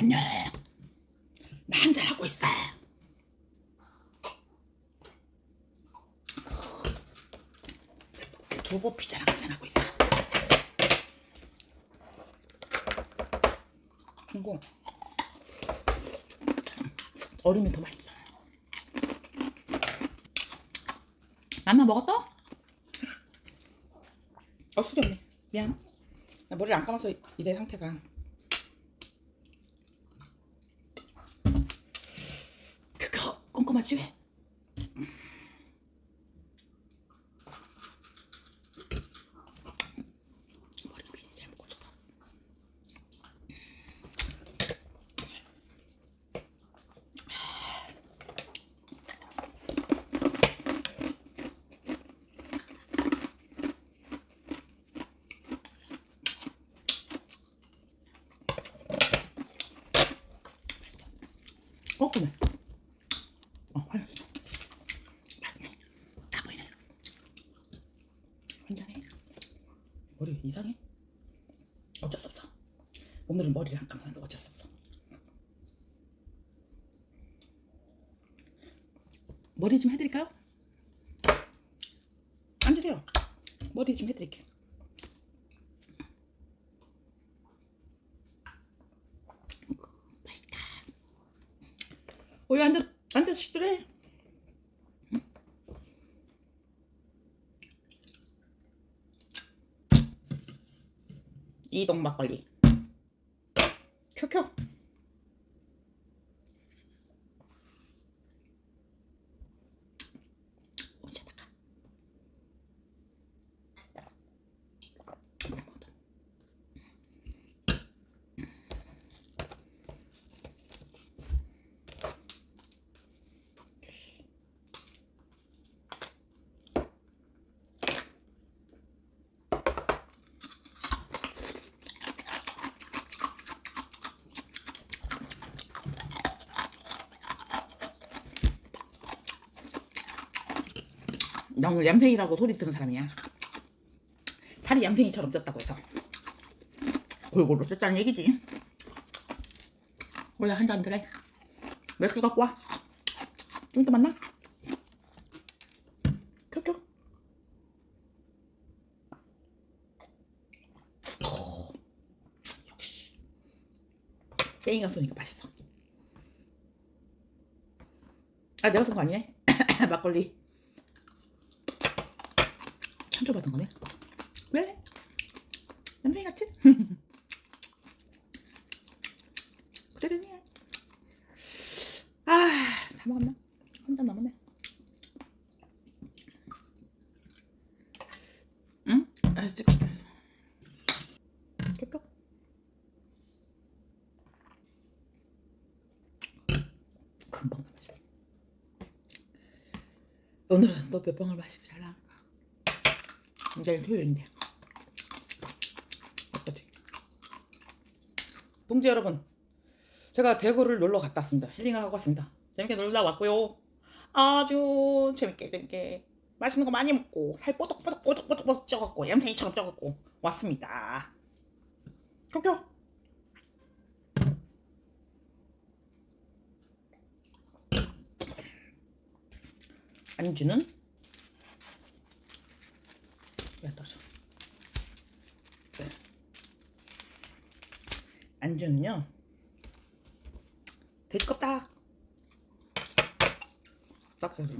안녕. 나 한잔하고 있어. 두부 피자랑 한잔하고 있어. 그리고 얼음이 더 맛있어. 맘마 먹었어? 어, 수리 언니. 미안. 나 머리를 안 감아서 이래 상태가. 그거 꼼꼼하지 왜? 머리가 미리 잘 묶어줘서. 꼼꼼해. 어, 화났어. 맞네. 다 보이네. 혼자네. 머리 이상해? 어쩔 수 없어. 오늘은 머리를 안 감았는데 어쩔 수 없어. 머리 좀 해드릴까요? 앉으세요. 머리 좀 해드릴게요. 맛있다. 오이 앉아, 앉아 식들해. 이동 막걸리. 켜켜. 언제다가. 나 오늘 얌생이라고 소리 듣는 사람이야. 살이 얌생이처럼 쪘다고 해서 골고루 쪘다는 얘기지. 원래 한잔 그래. 맥주 갖고 와. 좀더 만나? 켜켜. 오, 역시 땡이가 쏘니까 맛있어. 아 내가 쏜 거 아니네? 막걸리. 천조 받은 거네. 왜? 남편이 같은? 그러려니. 아, 다 먹었나? 한잔 남았네. 응? 아, 찍어. 깰까? 금방 다 마셔. 오늘은 또몇 병을 마시고 잘나. 내일 토요일인데. 어떠지? 동지 여러분, 제가 대구를 놀러 갔다 왔습니다. 힐링을 하고 왔습니다. 재밌게 놀다 왔고요. 아주 재밌게 재밌게 맛있는 거 많이 먹고 살 뽀득뽀득 뽀득뽀득 쪄갖고 얌생이처럼 쪄갖고 왔습니다. 켜켜. 안주는 야 떨어져. 네. 안주는요. 돼지껍딱. 딱 해서.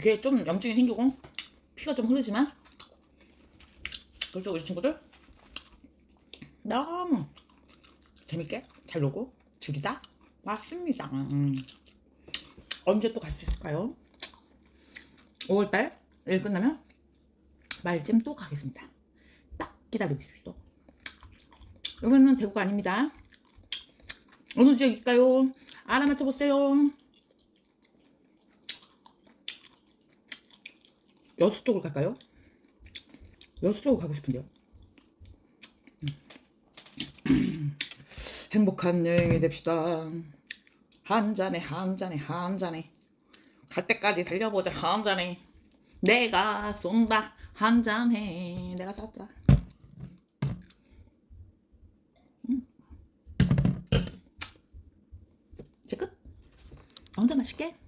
귀에 좀 염증이 생기고 피가 좀 흐르지만 그래도 우리 친구들 너무 재밌게 잘 놀고 즐기다 왔습니다. 음. 언제 또 갈 수 있을까요? 5월달 일 끝나면 말쯤 또 가겠습니다. 딱 기다리고 계십시오. 여기는 대구가 아닙니다. 어느 지역일까요? 알아맞혀 보세요. 여수 쪽으로 갈까요? 여수 쪽으로 가고 싶은데요. 음. 행복한 여행이 됩시다. 한 잔에 한 잔에 한 잔에 갈 때까지 달려보자 한 잔에 내가 쏜다 한 잔에 내가 쐈다. 음. 이제 끝. 혼자 마실게.